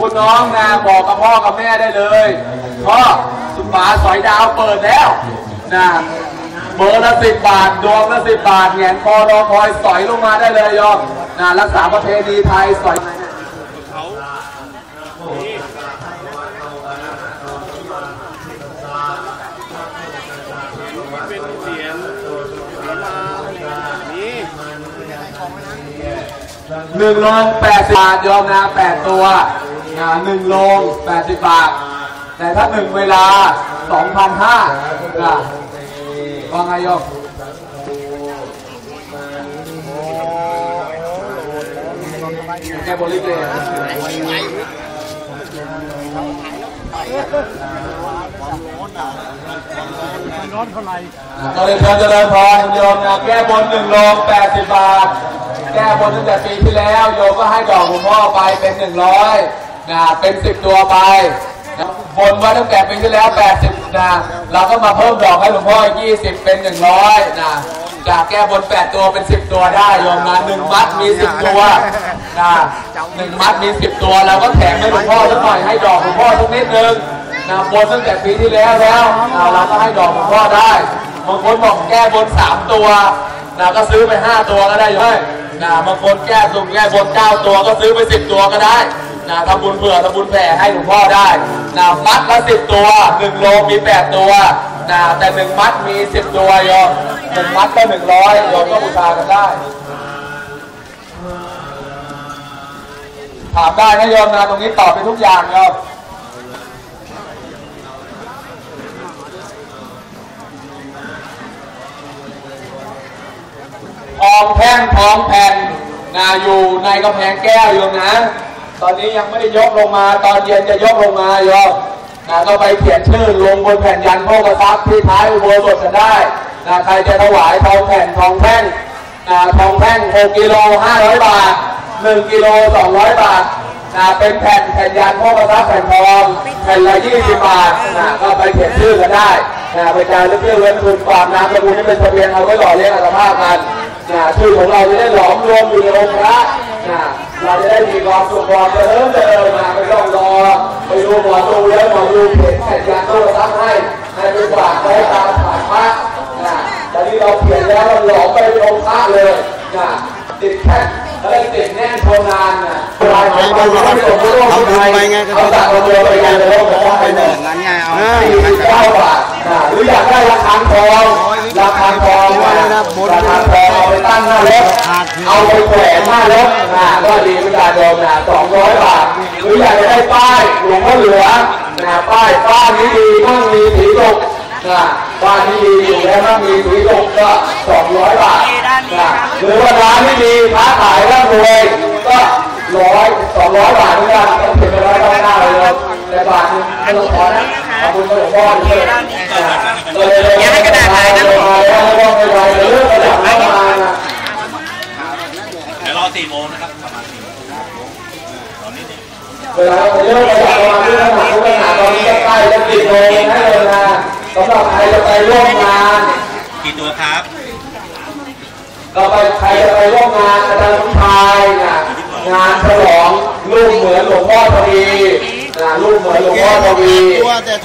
คุณน้องนะบอกกับพ่อกับแม่ได้เลยพ่อสุปาสอยดาวเปิดแล้วนะเบอร์ละสิบบาทดวงละสิบบาทแหงนคอรอคอยสอยลงมาได้เลยยอมนะรักษาประเพณีไทยสอยหนึ่งลงแปดสิบบาทยอมนะแปดตัว หนึ่งโลงแปดสิบบาท แต่ถ้าหนึ่งเวลาสองพันห้านะว่าไงโยมแค่บริเกร้อนเท่าไหร่ก็เลยเชิญเจริญพรโยมนะแก้บนหนึ่งโลงแปดสิบบาท แก้บนตั้งแต่ปีที่แล้ว โยมก็ให้ดอกหลวงพ่อไปเป็นหนึ่งร้อย นะเป็นสิบตัวไปบนไว้ตั้งแต่ปีที่แล้วแปดสิบนะเราก็มาเพิ่มดอกให้หลวงพ่อยี่สิบเป็นหนึ่งร้อยนะจากแก้บนแปดตัวเป็นสิบตัวได้โยมนะหนึ่งมัดมีสิบตัวนะหนึ่งมัดมีสิบตัวเราก็แถมให้หลวงพ่อสักหน่อยให้ดอกหลวงพ่อสักนิดนึงนะบนตั้งแต่ปีที่แล้วแล้วเราก็ให้ดอกหลวงพ่อได้บางคนบอกแก้บนสามตัวนะก็ซื้อไปห้าตัวก็ได้เลยนะบางคนแก้สุ่มแก้บนเก้าตัวก็ซื้อไปสิบตัวก็ได้ นะทำบุญเผื่อทำบุญแผ่ให้หลวงพ่อได้นะมัดละสิบตัวหนึ่งโลมีแปดตัวนะแต่หนึ่งมัดมีสิบตัวโยมหนึ่งมัดก็หนึ่งร้อยโยมก็บูชากันได้ถามได้นะโยมนะตรงนี้ตอบไปทุกอย่างโยมทองแท่งทองแผ่นนาอยู่ในกำแพงแก้วโยมนะ ตอนนี้ยังไม่ได้ยกลงมา ตอนเย็นจะยกลงมาโยมนะก็ไปเขียนชื่อลงบนแผ่นยันโภกทรัพย์ที่ท้ายอุโบสถกันได้นะใครจะถวายทองแผ่นทองแท่งนะทองแท่ง6กิโล500 บาท 1กิโล200 บาทนะเป็นแผ่นแผ่นยันโภกทรัพย์แผ่นทองแผ่นละ20บาทนะก็ไปเขียนชื่อกันได้นะไปการเลือกเลื่อกเว้นคุณความนามสกุลที่เป็นทะเบียนเอาไว้หล่อเลี้ยงอัตภาพกันนะชื่อของเราจะได้หลอมรวมอยู่ในองค์พระ นะเราจะได้มีความสุขความเจริญเจริญมาไปร่องรอไปดูหมอดูแล้วหมอดูเขียนแผ่นยันโทรศัพท์ให้ให้ไปฝากไว้ตามผ่านพระนะตอนนี้เราเปลี่ยนแล้วเราหลอมไปเป็นองค์พระเลยนะติดแท่นแล้วติดแน่นโทนานนะลายของเราเราไม่ส่งไปโลกที่ไทยเขาสั่งเราเดินไปกันในโลก สี่สิบเก้าบาทหรืออยากได้ราคาทองราคาทองนะราคาทองเอาไปตั้งหน้ารถเอาไปแขวนหน้ารถนะก็ดีเป็นการโดมนะสองร้อยบาทหรืออยากจะได้ป้ายหลวงพ่อเหลือนะป้ายป้ายนี้ดีมั่งมีสีดกนะป้ายนี้ดีอยู่แล้วมั่งมีสีดกก็สองร้อยบาทนะหรือว่าร้านที่ดีค้าขายร่ำรวยก็ร้อยสองร้อยบาทเหมือนกันเก็บไปร้อยเก้าสิบเก้าเลยแต่บาทนึงไม่ต้องขอนะ อย่าให้กระดาษหายนะเดี๋ยวรอสี่โมงนะครับประมาณสี่โมงเวลาเราเลิกไปจาประมาณที่ขนาดทุกขนาดตอนนี้ก็ใกล้จะปิดโมงให้เลยนะสำหรับใครจะไปร่วมงานกี่ตัวครับก็ไปใครจะไปร่วมงานอาจารย์สมชายนะงานฉลองลูกเหมือนหลวงพ่อทวี นะลูกเหมือนหลวงพ่อทวี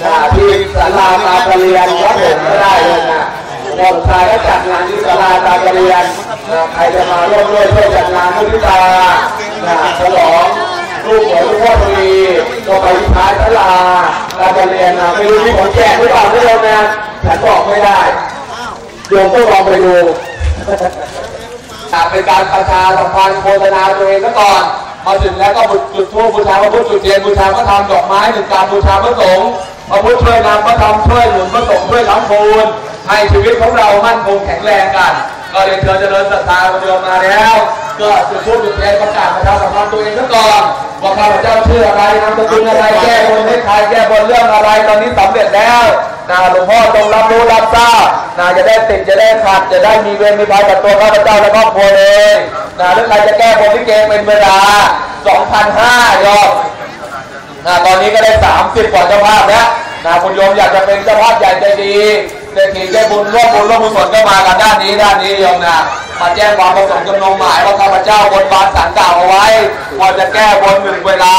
นะที่ศาลาตาเกลียนวัดผมก็ได้เลยนะหลวงพ่อสมชายก็จัดงานที่ศาลาตาเกลียนนะใครจะมาร่วมด้วยช่วยจัดงานมุทิตานะฉลองลูกเหมือนหลวงพ่อทวีก็ไปที่ท้ายศาลาตาเกลียนนะไม่รู้ที่ผมแจกหรือเปล่าไม่รู้นะฉันบอกไม่ได้โยมต้องลองไปดูเป็นการประชาสัมพันธ์โฆษณาตัวเองซะก่อน มาถึงแล้วก็จุดทูบบูชาพระพุทธจุดเทียนบูชาพระธรรมดอกไม้หนึ่งการบูชาพระสงฆ์พระพุทธช่วยนำพระธรรมช่วยหนุนพระสงฆ์ช่วยล้ำพูนให้ชีวิตของเรามั่นคงแข็งแรงกัน ก็เรียนเชิญเจริญศรัทธาคนเดียวมาแล้ว ก็จุดธูปจุดเทียนประกาศประชาสัมพันธ์ตัวเองซะก่อนว่าข้าพเจ้าชื่ออะไรนามสกุลอะไรแก้บนให้ใครแก้บนเรื่องอะไรตอนนี้สำเร็จแล้วนะหลวงพ่อจงรับรู้รับทราบนะจะได้ติดจะได้ขาดจะได้มีเวรมีภัยกับตัวข้าพเจ้าและครอบครัวเลยนะหรือใครจะแก้บนที่เกงเป็นเวลา2,500ยอดนะตอนนี้ก็ได้ 30 กว่าเจ้าภาพแล้วนะคุณโยมอยากจะเป็นเจ้าภาพใหญ่ใจดี เศรษฐีได้บุญร่วมบุญร่วมบุญสนก็มากันด้านนี้ด้านนี้โยมนะมาแจ้งความประสงค์จำนงหมายว่าข้าพเจ้าบนบานสารกล่าวเอาไว้ว่าจะแก้บนหนึ่งเวลา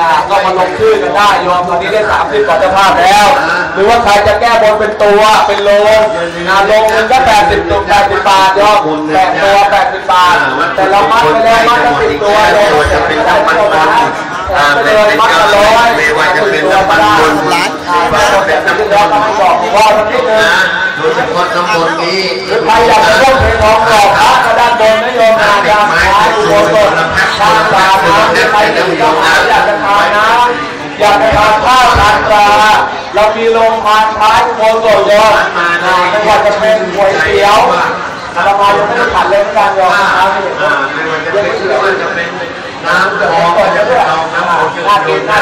นะก็มาลงชื่อกันได้โยมตอนนี้ได้สามสิบกว่าเจ้าภาพแล้ว หรือว่าใครจะแก้บนเป็นตัวเป็นโลงนะโลงหนึงก็แปดสิบตัวแปดสิบบาทโยมแปดตัวแปดสิบบาทแต่เรามัดไปแล้วมัดละสิบตัวโยมจะเป็นน้มันมัน อ่าเป็นเป็นการไม่ว่าจะเป็นน้ำมันบนร้านไม่ว่าจะเป็นน้ำมันบนนะโดยเฉพาะน้ำมันนี้หรือใครอยากจะร่วมเพลงของกรอบพระก็ด้านบนนะโยมนะด้านซ้ายอุโบสถทางสามน้ำใครที่อยากอยากจะทานน้ำอยากจะทานข้าวทานปลาเรามีโรงทานท้ายอุโบสถโยมนะไม่ว่าจะเป็นก๋วยเตี๋ยวเรามายังไม่ได้ขัดเลยเหมือนกันโยมนะนี่อ่าไม่ว่าจะเป็น ไม่ว่าจะเป็นน้ำทองน้ำทองน้ำมนต์ก็ดีนะ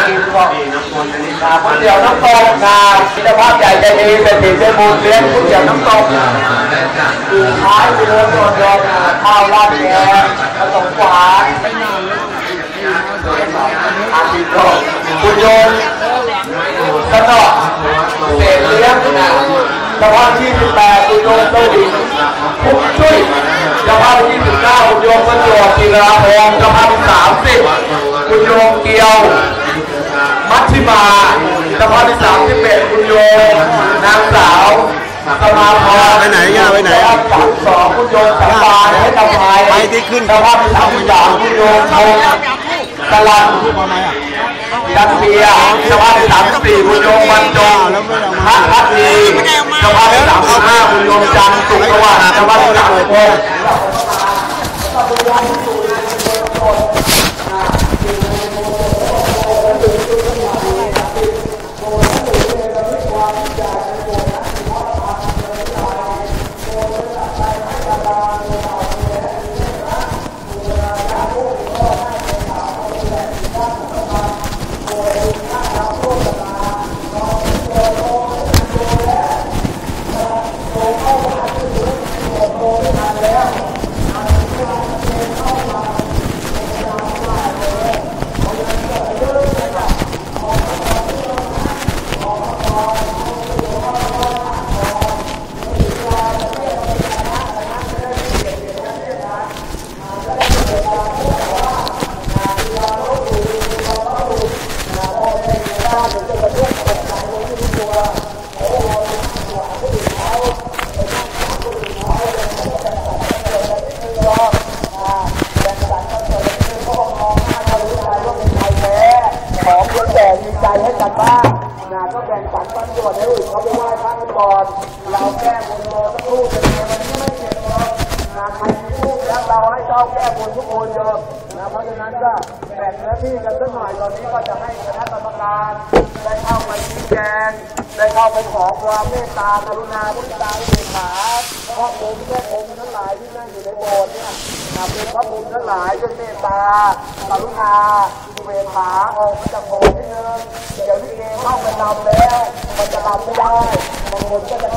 นี่น้ำมนต์อันนี้ก๋วยเตี๋ยวน้ำตกนะมิตรภาพใหญ่ใจดีเป็นติเจ้าบุญเลี้ยงก๋วยเตี๋ยวน้ำตกอยู่ท้ายอุโบสถโยมนข้าวราดแกงผสมหวานอาทิตย์ก็คุณโยมสนอเศษเลี้ยงนะเฉพาะที่18คุณโยมเจ้าหญิงพุกช่วย เฉพาะที่19คุณโยมมันโยมกีฬาพงเฉพาะที่30คุณโยมเกียว มัชชิมาเฉพาะที่31คุณโยมนางสาวสมาพรไปไหนย่าไปไหนสามสองคุณโยมสัมปานให้ทำไมไปที่ขึ้นเฉพาะที่33คุณโยมพงตะลัน จันเบียสภาพที่สามสี่คุณโยมบรรจงพระพัฒนีสภาพที่สามสห้าคุณโยมจันทร์สุขสวัสดิ์สภาพที่สามสิบหก ของเยอะแยะมีใจให้กันบ้างนะก็แบ่งสรรปันส่วนให้อื่นเขาไปไหว้พระกันก่อนเราแก้บนรอสักครู่จะเดียววันนี้ไม่เสร็จหรอกนะใครมีลูกแล้วเราให้เจ้าแก้บนทุกคนเยอะนะเพราะฉะนั้นก็แบ่งเนื้อที่กันสักหน่อยตอนนี้ก็จะให้คณะกรรมการได้เข้าไปชี้แจงได้เข้าไปขอความเมตตากรุณาพุทธตาอุเบกขาพ่อผมแม่ผมทั้งหลายที่นั่งอยู่ในโบสถ์เนี่ยนะเป็นพระบุญทั้งหลายด้วยเมตตากรุณา เบกขาออกมาจากโบสถ์ที่เดิมเดี๋ยวลีเกเข้าไปนำแล้ว มันจะนำไม่ได้บางคนก็จะ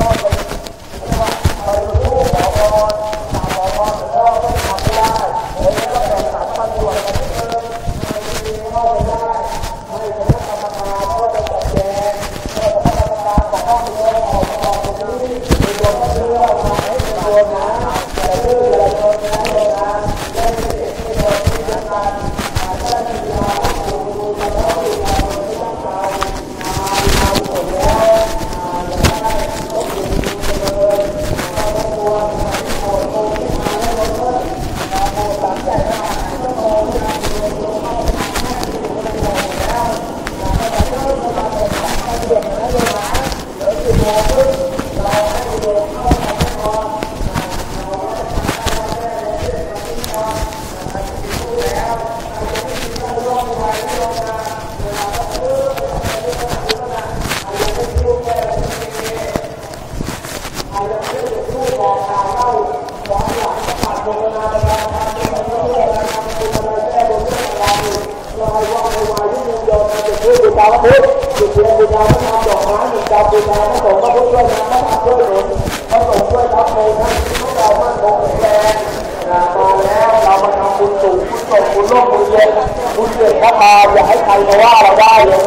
เย็นบุญเย็นเข้ามาอย่าให้ใครมาว่าเราได้เลย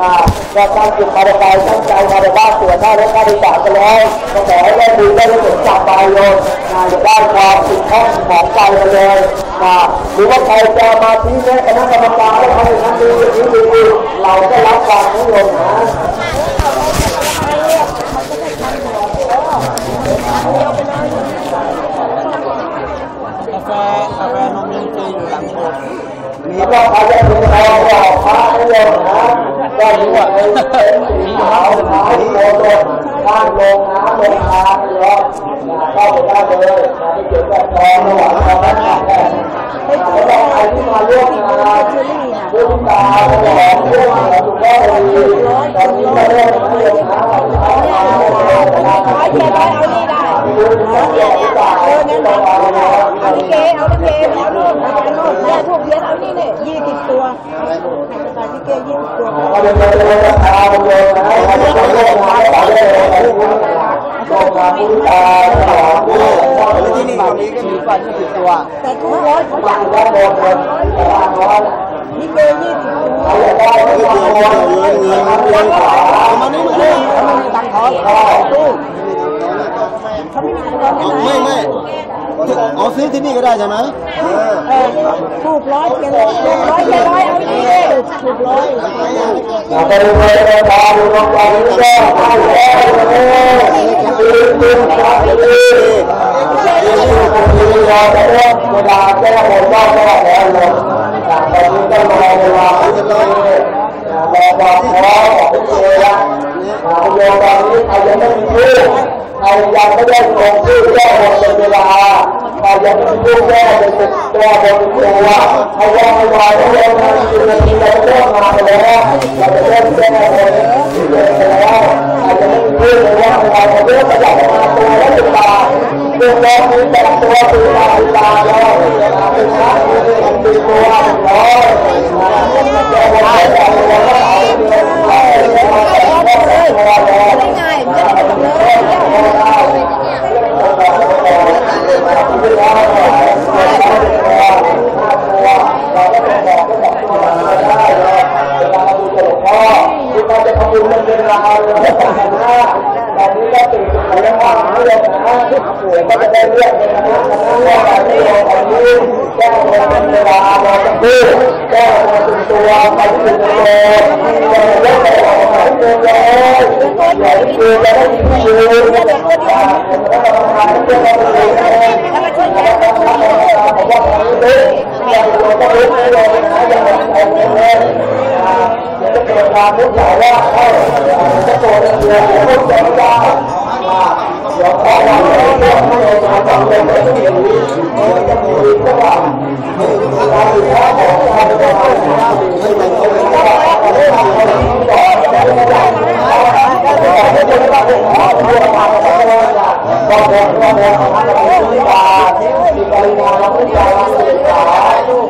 นะเราตั้งจิตมาในใจตั้งใจมาในบ้านสวนหน้ารถหน้าดีกว่ากันแล้วก็ขอให้ได้ดีได้ผลจากไปเลยนะอย่าได้ความติดข้องของใจกันเลยนะหรือว่าใครจะมาที่แม่คณะกรรมการแล้วทำอย่างนั้นดีนี้ดีเราก็รับความนิยมนะ ลงน้ำลงทางเลยนะเข้าไปได้เลยนะที่เกี่ยวกับทองระหว่างทองและทองแต่แล้วใครที่มาร่วมงานร่วมตาร่วมหอมร่วมอมถูกต้องดีตอนนี้มาเริ่มาเริ่มนะร้อยเจ็ดร้อยเอานี่ได้ดูนะแย่หรือ เปล่าเออนั่นแหละเอาลิเกเอาลิเกเอาโน่นเอาโน่นเนี่ทุกเย็นเอานี่เนี่ยยี่สิบตัวแต่ลิเกยี่สิบตัวก็เป็นเรื่เป็นเรื่ตองร่วมงานต่อเลยร่วมงานพุทธาหอมด้วยแล้วที่นี่ฝั่งนี้ก็มีกว่า20ตัวแต่ทุกร้อยนคนตามร้อนลิเกยี่สิบตัวเขาได้ไม่ต้องโดนเงินเงินเงินขามานี่มานี่เขาไม่มีตังค์ทอนตู้ เขาไม่มีตังค์ไม่ไม่เอาซื้อที่นี่ก็ได้ใช่ไหมเออถูกร้อยเจ็ดร้อยร้อยเจ็ดร้อยเอานี่ถูกร้อยเราไปดูเลยตาดูลงไปนี่ก็ให้แล้วเลยดีดีครับดีดีดีรอไปเรื่องเวลาแก้บนก็แก้แล้วเลยตอนนี้ก็รอเวลาที่จะเลยรอความพร้อมของเจ้าละโยตอนนี้ใครยังไม่มีชื่อ ใครยังไม่ได้ลงชื่อแก้บนเป็นเวลาใครยังไม่มีชื่อแก้เป็นตัวบนตัวใครยังไม่มาแล้วยังไม่มีชื่อที่จะเริ่มมาแล้วเราจะเริ่มแก้บนที่เริ่มแล้วใครยังไม่มีชื่อเลยว่าเราจะเริ่มขยับมาตัวและติดตาเรื่องร้องนี้แต่ตัวติดตาติดตาแล้วเป็นพระเป็นตัวร้อยแก้บนแก้บนแล้วก็เอาเงินไปแก้บนเลยง่ายไม่ต้องเลย แก้ตัวไปถึงตัวจะไปออกมาเงินเลยอย่าดูจะได้ยินะได้ก็ดีแล้วก็เพื่อเราเองแล้วมาช่วยแกก็ช่วยผมว่าตอนนี้เลยอย่างเราก็รู้ไม่เลยนะอย่างเราเองนเลยเดี๋ยวจะเกิดความรู้สึกว่าเอ้าจะโกรธเดือดจะพูดจะไม่ได้เดี๋ยวพอเราเรื่องไม่ลงมาต้องลงไปที่อย่างนี้เดี๋ยวจะมีจังหวะการอยู่แล้วของเราจะทำให้มันเอาไปได้เราได้ทำให้มันต่อจะได้ไม่ได้ก็จะบอกให้คนว่าเป็นข้อมูลทางการเงินก็บอกว่าบอกทางการเงินที่มาที่ยอมศึกษาไปดูไปสีตัวนี้เราไม่ต้องมาสายการตรวจการเงินเราตัวเราเรื่องมาตัวมรู้อย่าทำได้ตอนนี้เราเข้าเวลาแล้วว่าก็เราจะเข้าแล้วไม่ยอมไม่ได้ตอนนี้เหลือสิบนาทีแล้วเราวางพร้อมกับที่คือเข้าไปก็จะเริ่มกันเลยรวมถึงภายในสามวันของเราที่พูดถึงเรื่อ งว่าเราให้มาเข้าไปก็ต้องตรวจเข้าไปว่าเราจะยอมเลยเราเราดูให้มันการเข้า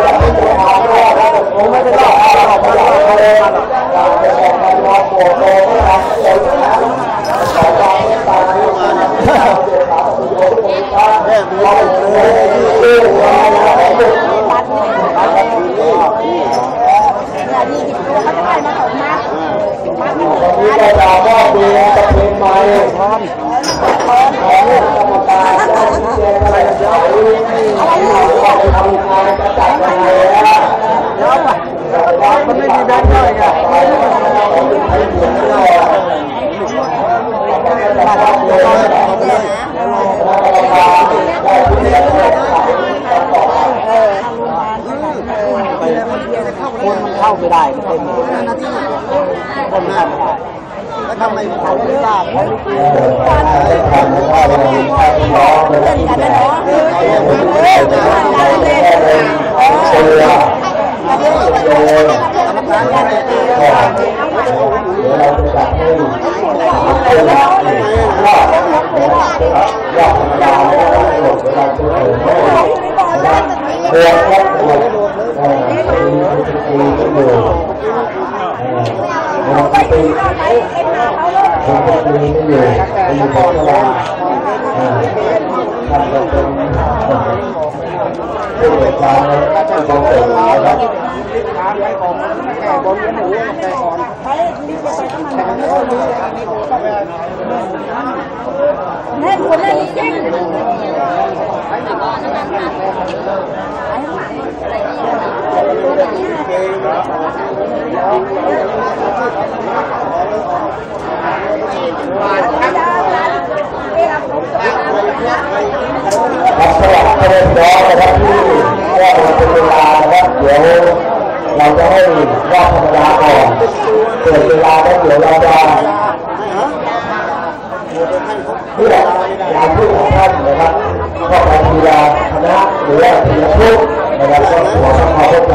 แบบที่จะทำได้ผมไม่ได้ต้องเอาเราไปเลยเราจะบอกกันว่าโปรโตไม่ทำเลยนะขอความเมตตาที่มาเดี๋ยวถามคุณโยมคุณตาเราเลยที่เราเราดู อย่ายี่สิบตัวเขาได้มาออกมามากัน วันนี้เราจะมอบดูตะเพนไม้พร้อมพร้อมกรรมการได้ชี้แจงอะไรจะเอาเราก็ไปทำงานจะจัดยังไงนะมันไม่มีแบงค์ย่อยไงเออทำงานทำงานเออ คนมันเข้าไม่ได้มันเต็มเลยคนหน้าไม่ได้ แล้วทำไมขายไม่ทราบ เล่นกันนะเนาะเออเล่นกันเล่นเออ เดือนครับเดือนเออปีปีก็อยู่เออปีปีปีปีก็อยู่ปีพอเวลาเออทำเป็นเป็น ผู้บริการและผู้บริการนะครับเล่นคนเล่นจริงครับสำหรับประเด็นร้อนนะครับที่ ว่าเป็นเวลานะครับเดี๋ยวเราจะให้รอบธรรมดาก่อนเปิดเวลาแล้วเดี๋ยวเราจะเพื่อการพูดของท่านนะครับก็ไปทีละคณะหรือว่าทีละชุดนะครับก็ขอทำความเข้าใจ